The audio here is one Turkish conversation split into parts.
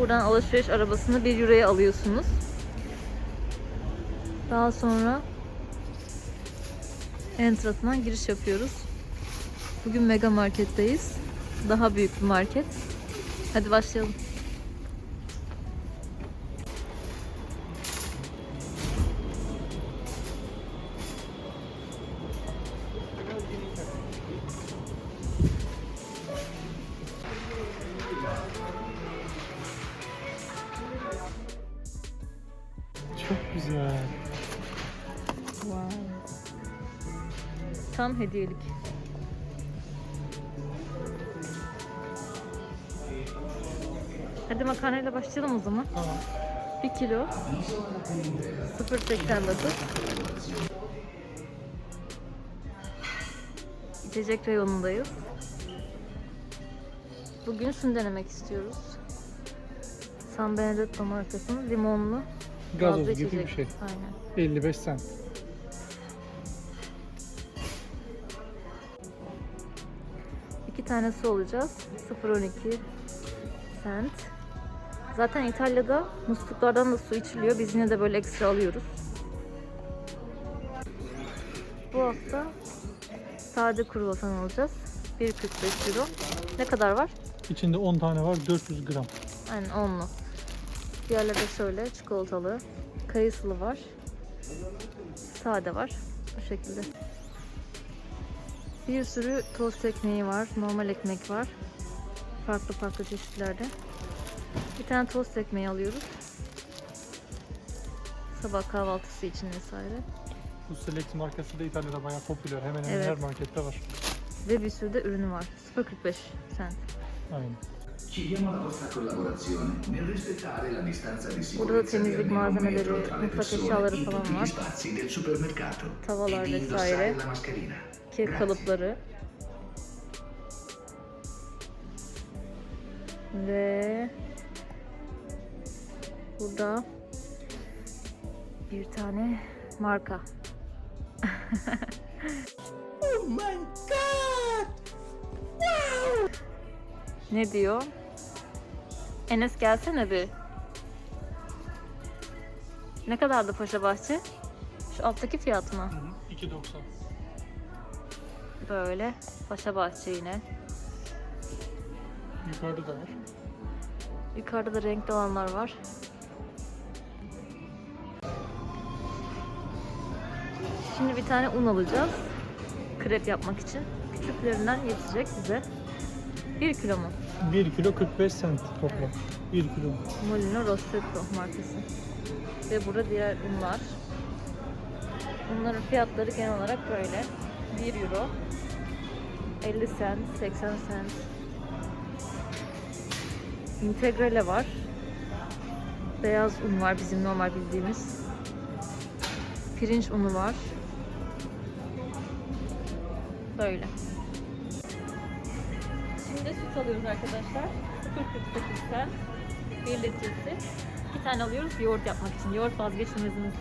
Buradan alışveriş arabasını 1 euroya alıyorsunuz. Daha sonra Entrat'tan giriş yapıyoruz. Bugün Mega Market'teyiz. Daha büyük bir market. Hadi başlayalım. Tam hediyelik. Hadi makarnayla başlayalım o zaman. Tamam. 1 kilo 0.89 İçecek reyonundayız. Bugün şunu denemek istiyoruz. San Benedetto markasının limonlu Gazoz gazlı gibi bir şey. Aynen. 55 cent. İki tane su alacağız. 0.12 cent. Zaten İtalya'da musluklardan da su içiliyor. Biz yine de böyle ekstra alıyoruz. Bu hafta sade kruvasan alacağız. 1.45 euro. Ne kadar var? İçinde 10 tane var 400 gram. Aynen onlu. Diğerleri de şöyle çikolatalı. Kayısılı var. Sade var. Bu şekilde. Bir sürü tost ekmeği var. Normal ekmek var. Farklı farklı çeşitlerde. Bir tane tost ekmeği alıyoruz. Sabah kahvaltısı için vesaire. Bu Select markası da İtalya'da bayağı popüler. Hemen hemen Evet. her markette var. Ve bir sürü de ürünü var. 0.45 cent. Aynen. Chiediamo la vostra collaborazione nel rispettare la distanza di sicurezza di almeno un metro tra le persone in tutti gli spazi del supermercato e di indossare la mascherina. Kek kalıpları. Ve burada bir tane marka. Oh my god! Ne diyor? Enes gelsene bir. Ne kadardı Paşa Bahçe? Şu alttaki fiyat mı? 2.90. Böyle Paşa Bahçe yine. Yukarıda da var. Yukarıda da renkli olanlar var. Şimdi bir tane un alacağız. Krep yapmak için. Küçüklerinden yetecek bize. 1 kilo mu? 1 kilo 45 cent toplam. 1 kilo. Molino Rossetto markası. Ve burada diğer unlar. Bunların fiyatları genel olarak böyle. 1 euro. 50 cent, 80 cent. Integrale var. Beyaz un var bizim normal bildiğimiz. Pirinç unu var. Böyle. Şimdi süt alıyoruz arkadaşlar. 0.48 cent. 1 litresi. 2 tane alıyoruz yoğurt yapmak için. Yoğurt vazgeçilmezimiz.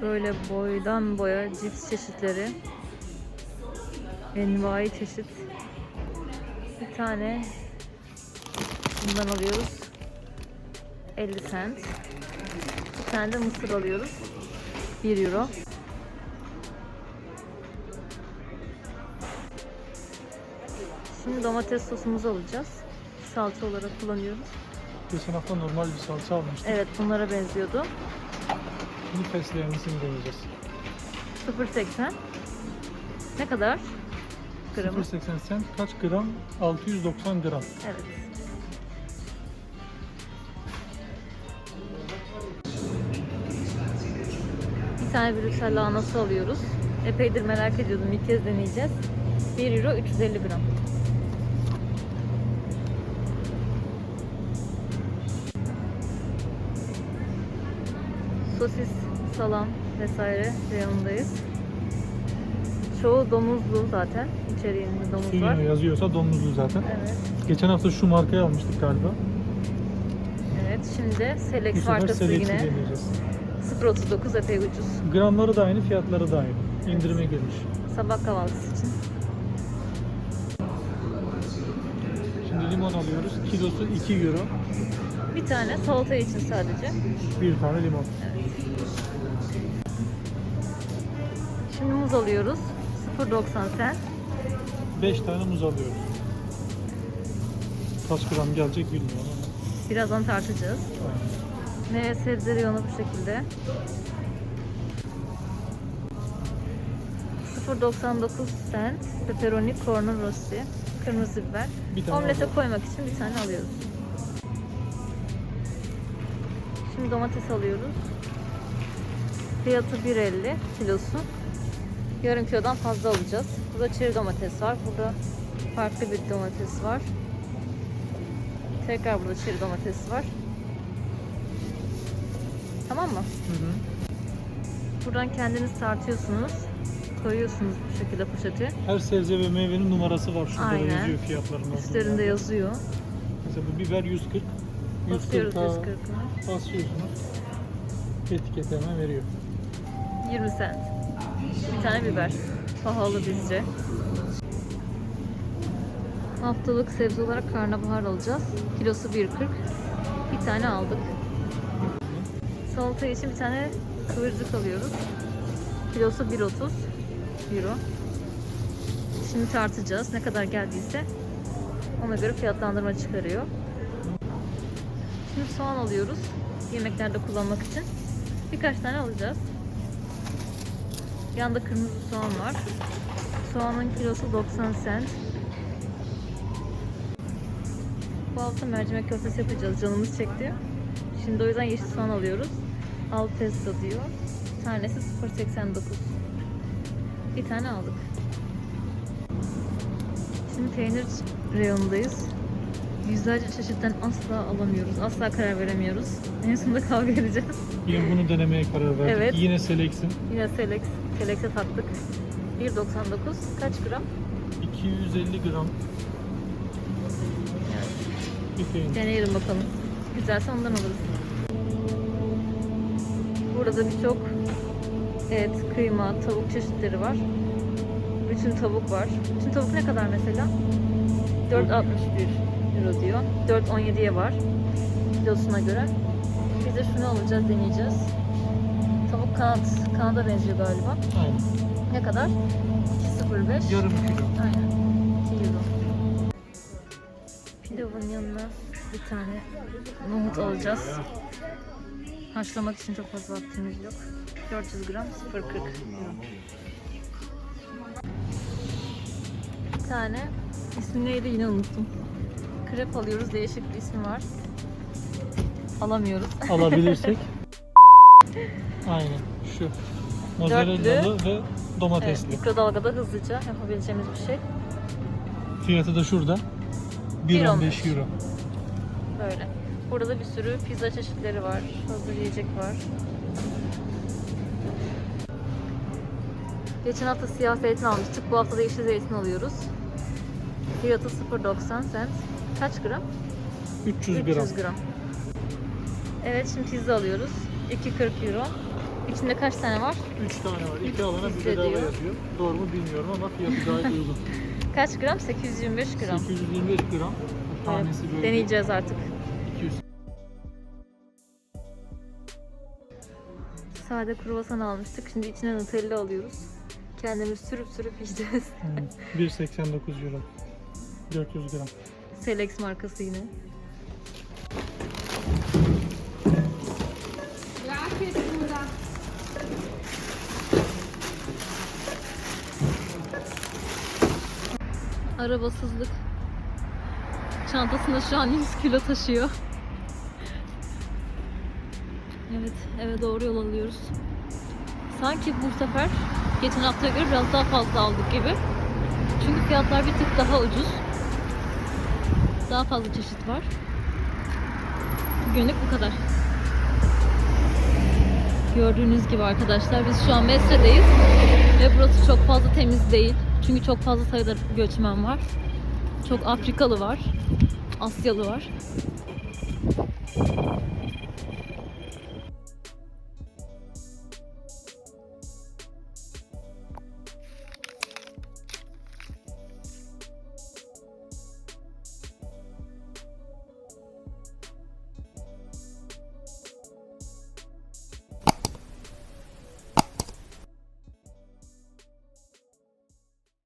Böyle boydan boya cips çeşitleri. Envai çeşit. Bir tane bundan alıyoruz. 50 cent. Bir tane de mısır alıyoruz. 1 euro. Şimdi domates sosumuzu alacağız. Salça olarak kullanıyoruz. Geçen hafta normal bir salça almıştık. Evet bunlara benziyordu. Şimdi fesleğenlisini deneyeceğiz. 0.80 Ne kadar? Gramı. 0.80 cent kaç gram? 690 gram. Evet. Bir tane Brüksel lahanası alıyoruz. Epeydir merak ediyordum. İlk kez deneyeceğiz. 1 euro 350 gram. sosis, salam vesaire reyonundayız. Çoğu domuzlu zaten. İçeriğinde domuz Suyunu var. yazıyorsa domuzlu zaten. Evet. Geçen hafta şu markayı almıştık galiba. Evet şimdi de Bu Selex sefer markası Selex'i yine. deneyeceğiz. 0.39 epey ucuz. Gramları da aynı, fiyatları da aynı. İndirime girmiş. Sabah kahvaltısı için. Şimdi limon alıyoruz. Kilosu 2 euro. Bir tane salata için sadece. Bir tane limon. Şimdi muz alıyoruz. 0.90 sen. 5 tane muz alıyoruz. Kaç gram gelecek bilmiyorum ama. Birazdan tartacağız. Meyve sebze reyonu bu şekilde. 0.99 cent pepperoni corno rossi kırmızı biber. Bir tane Omlete alıyorum. koymak için bir tane alıyoruz. Şimdi domates alıyoruz. Fiyatı 1.50 kilosu. Yarım kilodan fazla alacağız. Burada çeri domates var. Burada farklı bir domates var. Tekrar burada çeri domates var. Tamam mı? Hı hı. Buradan kendiniz tartıyorsunuz. Koyuyorsunuz bu şekilde poşete. Her sebze ve meyvenin numarası var. Şurada da Aynen. yazıyor fiyatların olduğu Üstlerinde yazıyor. Mesela bu biber 140. Basıyoruz 140'a 140'ını. basıyorsunuz. Etiket hemen veriyor. 20 cent. Bir tane biber. Pahalı bizce. Haftalık sebze olarak karnabahar alacağız. Kilosu 1.40. Bir tane aldık. Salata için bir tane kıvırcık alıyoruz. Kilosu 1.30 euro. Şimdi tartacağız. Ne kadar geldiyse ona göre fiyatlandırma çıkarıyor. Şimdi soğan alıyoruz. Yemeklerde kullanmak için. Birkaç tane alacağız. Yanda kırmızı soğan var. Soğanın kilosu 90 cent. Bu hafta mercimek köftesi yapacağız. Canımız çekti. Şimdi o yüzden yeşil soğan alıyoruz. Al pesto diyor. Tanesi 0.89. Bir tane aldık. Şimdi peynir reyonundayız. Yüzlerce çeşitten asla alamıyoruz. Asla karar veremiyoruz. En sonunda kavga edeceğiz. Yine bunu denemeye karar verdik. Evet. Yine Selex'in Yine Selex, Selex'e taktık. 1.99 kaç gram? 250 gram peynir. Deneyelim bakalım. Güzelse ondan alırız. Burada birçok et, kıyma, tavuk çeşitleri var. Bütün tavuk var. Bütün tavuk ne kadar mesela? 4.61 euro diyor. 4.17'ye var. Kilosuna göre. Biz de şunu alacağız, deneyeceğiz. Tavuk kanat, kanada benziyor galiba. Aynen. Ne kadar? 2.05. Yarım kilo. Aynen. 2 euro. Pilavın yanına bir tane nohut alacağız. Haşlamak için çok fazla vaktimiz yok. 400 gram 0.40 euro. Bir tane ismi neydi yine unuttum. Krep alıyoruz. Değişik bir ismi var. Alamıyoruz. Alabilirsek. Aynen şu. Mozzarellalı ve Evet, domatesli. mikrodalgada hızlıca yapabileceğimiz bir şey. Fiyatı da şurada. 1.15 1.15 euro. Böyle. Burada da bir sürü pizza çeşitleri var. Hazır yiyecek var. Geçen hafta siyah zeytin almıştık. Bu hafta da yeşil zeytin alıyoruz. Fiyatı 0.90 cent. Kaç gram? 300 gram. 300 gram. Evet şimdi pizza alıyoruz. 2.40 euro. İçinde kaç tane var? 3 tane var. 2 alana bir bedava diyor. yazıyor. Doğru mu bilmiyorum ama fiyatı gayet uygun. Kaç gram? 825 gram. 825 gram. Tanesi Evet, böyle deneyeceğiz artık. 200. Sade kruvasan almıştık. Şimdi içine Nutella alıyoruz. Kendimiz sürüp sürüp yiyeceğiz. Hmm, 1.89 euro. 400 gram. Selex markası yine. Arabasızlık. Çantasında şu an 100 kilo taşıyor. Evet, eve doğru yol alıyoruz. Sanki bu sefer geçen haftaya göre biraz daha fazla aldık gibi. Çünkü fiyatlar bir tık daha ucuz. Daha fazla çeşit var. Bugünlük bu kadar. Gördüğünüz gibi arkadaşlar biz şu an Mesre'deyiz. Ve burası çok fazla temiz değil. Çünkü çok fazla sayıda göçmen var. Çok Afrikalı var. Asyalı var.